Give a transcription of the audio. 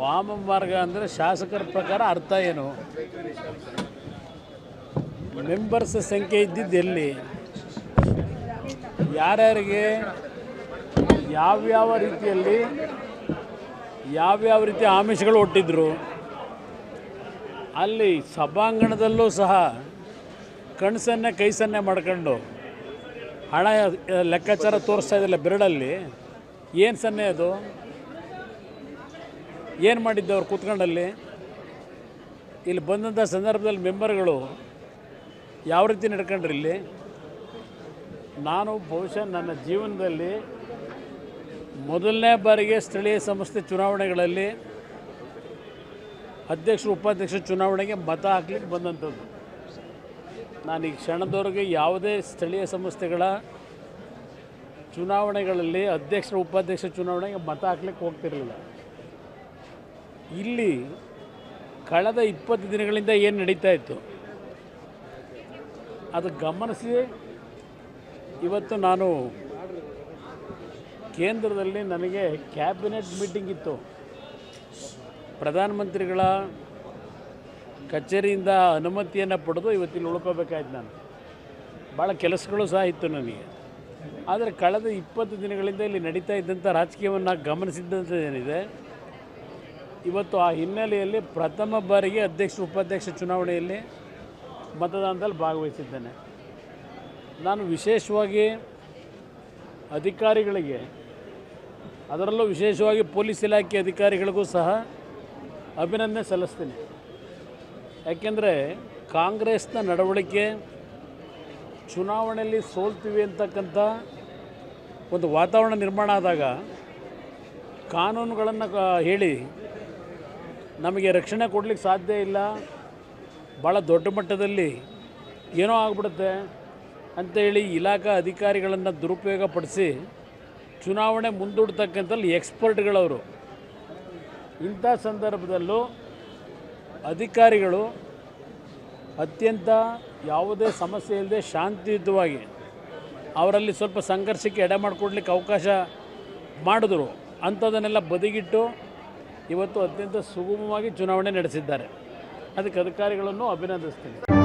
ವಾಮ ಮಾರ್ಗ ಅಂದರೆ ಶಾಸಕರ ಪ್ರಕಾರ ಅರ್ಥ ಏನು? ಮೆಂಬರ್ಸ್ ಸಂಖ್ಯೆ ಇದ್ದಿದ್ದು ಎಲ್ಲಿ? ಯಾರ್ಯಾರಿಗೆ? ಯಾವ್ಯಾವ ರೀತಿಯಲ್ಲಿ? ಯಾವ್ಯಾವ ರೀತಿಯ ಆಮಿಷಗಳು ಒಟ್ಟಿದ್ರು? ಅಲ್ಲಿ ಸಭಾಂಗಣದಲ್ಲೂ ಸಹ ಕಣಸನ್ನೇ ಕೈ ಸನ್ನೆ ಮಾಡ್ಕೊಂಡು ಹಣ ಲೆಕ್ಕಾಚಾರ ತೋರಿಸ್ತಾ ಇದ್ದಿಲ್ಲ ಬೆರಡಲ್ಲಿ. ಏನು ಸನ್ನೆ ಅದು? ಏನು ಮಾಡಿದ್ದೆ ಅವ್ರು ಕೂತ್ಕೊಂಡಲ್ಲಿ? ಇಲ್ಲಿ ಬಂದಂಥ ಸಂದರ್ಭದಲ್ಲಿ ಮೆಂಬರ್ಗಳು ಯಾವ ರೀತಿ ನಡ್ಕೊಂಡ್ರಿ ಇಲ್ಲಿ? ನಾನು ಬಹುಶಃ ನನ್ನ ಜೀವನದಲ್ಲಿ ಮೊದಲನೇ ಬಾರಿಗೆ ಸ್ಥಳೀಯ ಸಂಸ್ಥೆ ಚುನಾವಣೆಗಳಲ್ಲಿ ಅಧ್ಯಕ್ಷರು ಉಪಾಧ್ಯಕ್ಷ ಚುನಾವಣೆಗೆ ಮತ ಹಾಕ್ಲಿಕ್ಕೆ ಬಂದಂಥದ್ದು. ನಾನು ಈ ಕ್ಷಣದವರೆಗೆ ಯಾವುದೇ ಸ್ಥಳೀಯ ಸಂಸ್ಥೆಗಳ ಚುನಾವಣೆಗಳಲ್ಲಿ ಅಧ್ಯಕ್ಷರ ಉಪಾಧ್ಯಕ್ಷ ಚುನಾವಣೆಗೆ ಮತ ಹಾಕ್ಲಿಕ್ಕೆ ಹೋಗ್ತಿರಲಿಲ್ಲ. ಇಲ್ಲಿ ಕಳೆದ ಇಪ್ಪತ್ತು ದಿನಗಳಿಂದ ಏನು ನಡೀತಾ ಇತ್ತು? ಅದು ಗಮನಿಸಿ. ಇವತ್ತು ನಾನು ಕೇಂದ್ರದಲ್ಲಿ ನನಗೆ ಕ್ಯಾಬಿನೆಟ್ ಮೀಟಿಂಗ್ ಇತ್ತು. ಪ್ರಧಾನಮಂತ್ರಿಗಳ ಕಚೇರಿಯಿಂದ ಅನುಮತಿಯನ್ನು ಪಡೆದು ಇವತ್ತಿಲ್ಲಿ ಉಳ್ಕೋಬೇಕಾಯ್ತು ನಾನು. ಭಾಳ ಕೆಲಸಗಳು ಸಹ ಇತ್ತು ನನಗೆ. ಆದರೆ ಕಳೆದ ಇಪ್ಪತ್ತು ದಿನಗಳಿಂದ ಇಲ್ಲಿ ನಡೀತಾ ಇದ್ದಂಥ ರಾಜಕೀಯವನ್ನು ಗಮನಿಸಿದ್ದಂಥದ್ದೇನಿದೆ ಇವತ್ತು ಆ ಹಿನ್ನೆಲೆಯಲ್ಲಿ ಪ್ರಥಮ ಬಾರಿಗೆ ಅಧ್ಯಕ್ಷ, ಉಪಾಧ್ಯಕ್ಷ ಚುನಾವಣೆಯಲ್ಲಿ ಮತದಾನದಲ್ಲಿ ಭಾಗವಹಿಸಿದ್ದೇನೆ. ನಾನು ವಿಶೇಷವಾಗಿ ಅಧಿಕಾರಿಗಳಿಗೆ, ಅದರಲ್ಲೂ ವಿಶೇಷವಾಗಿ ಪೊಲೀಸ್ ಇಲಾಖೆ ಅಧಿಕಾರಿಗಳಿಗೂ ಸಹ ಅಭಿನಂದನೆ ಸಲ್ಲಿಸ್ತೀನಿ. ಯಾಕೆಂದರೆ ಕಾಂಗ್ರೆಸ್ನ ನಡವಳಿಕೆ, ಚುನಾವಣೆಯಲ್ಲಿ ಸೋಲ್ತೀವಿ ಅಂತಕ್ಕಂಥ ಒಂದು ವಾತಾವರಣ ನಿರ್ಮಾಣ ಆದಾಗ ಕಾನೂನುಗಳನ್ನು ಹೇಳಿ ನಮಗೆ ರಕ್ಷಣೆ ಕೊಡಲಿಕ್ಕೆ ಸಾಧ್ಯ ಇಲ್ಲ. ಭಾಳ ದೊಡ್ಡ ಮಟ್ಟದಲ್ಲಿ ಏನೋ ಆಗ್ಬಿಡುತ್ತೆ ಅಂತೇಳಿ ಇಲಾಖಾ ಅಧಿಕಾರಿಗಳನ್ನು ದುರುಪಯೋಗ ಪಡಿಸಿ ಚುನಾವಣೆ ಮುಂದೂಡ್ತಕ್ಕಂಥಲ್ಲಿ ಎಕ್ಸ್ಪರ್ಟ್ಗಳವರು ಇಂಥ ಸಂದರ್ಭದಲ್ಲೂ ಅಧಿಕಾರಿಗಳು ಅತ್ಯಂತ ಯಾವುದೇ ಸಮಸ್ಯೆ ಇಲ್ಲದೆ ಶಾಂತಿಯುತವಾಗಿ ಅವರಲ್ಲಿ ಸ್ವಲ್ಪ ಸಂಘರ್ಷಕ್ಕೆ ಎಡೆ ಮಾಡಿಕೊಡ್ಲಿಕ್ಕೆ ಅವಕಾಶ ಮಾಡಿದ್ರು. ಅಂಥದನ್ನೆಲ್ಲ ಬದಿಗಿಟ್ಟು ಇವತ್ತು ಅತ್ಯಂತ ಸುಗಮವಾಗಿ ಚುನಾವಣೆ ನಡೆಸಿದ್ದಾರೆ. ಅದಕ್ಕೆ ಅಧಿಕಾರಿಗಳನ್ನು ಅಭಿನಂದಿಸ್ತೀನಿ.